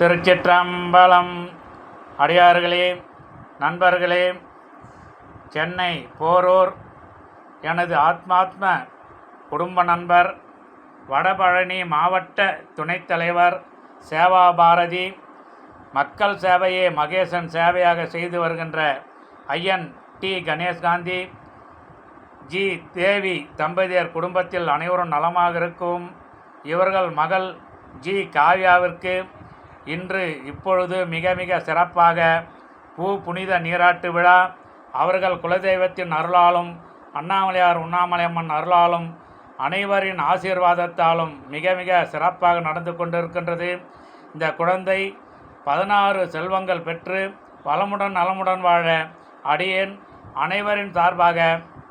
திருச்சிற்றம்பலம். அடியார்களே நண்பர்களே சென்னை போரூர் எனது ஆத்மாத்ம குடும்ப நண்பர் வடபழனி மாவட்ட துணைத் தலைவர் சேவா பாரதி மக்கள் சேவையே மகேசன் சேவையாக செய்து வருகின்ற ஐயன் டி. கணேஷ்காந்தி ஜி. தேவி தம்பதியர் குடும்பத்தில் அனைவரும் நலமாக இருக்கும். இவர்கள் மகள் ஜி. காவ்யாவிற்கு இன்று இப்பொழுது மிக மிக சிறப்பாக பூ புனித நீராட்டு விழா. அவர்கள் குலதெய்வத்தின் அருளாலும் அண்ணாமலையார் உண்ணாமலையம்மன் அருளாலும் அனைவரின் ஆசீர்வாதத்தாலும் மிக மிக சிறப்பாக நடந்து கொண்டிருக்கின்றது. இந்த குழந்தை பதினாறு செல்வங்கள் பெற்று வளமுடன் நலமுடன் வாழ அடியேன். அனைவரின் சார்பாக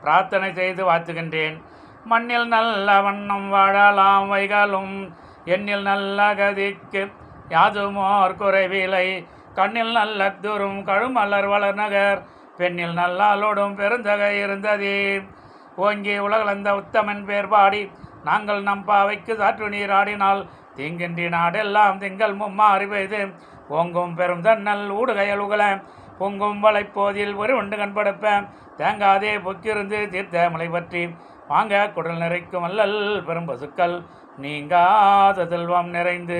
பிரார்த்தனை செய்து வாழ்த்துகின்றேன். மண்ணில் நல்ல வண்ணம் வாழலாம் வைகளும் எண்ணில் நல்ல கதிக்கு யாதுமோர் குறைவிலை கண்ணில் நல்ல துரும் கழுமலர் வளர் நகர் பெண்ணில் நல்லாலோடும் பெருந்தகை இருந்ததே. ஓங்கி உலகளந்த உத்தமன் பேர் பாடி நாங்கள் நம் பாவைக்கு சாற்று நீராடினால் தீங்கின்றி நாடெல்லாம் திங்கள் மும்மாறி பெய்து. ஓங்கும் பெரும் தன்னல் ஊடுகையல் உகல பொங்கும் வளைப்போதில் ஒரு உண்டு கண்படுப்பேன் தேங்காதே பொக்கிருந்து தீர்த்த மலை பற்றி வாங்க குடல் நிறைக்கும் அல்லல் பெரும் பசுக்கள் நீங்காத செல்வம் நிறைந்து.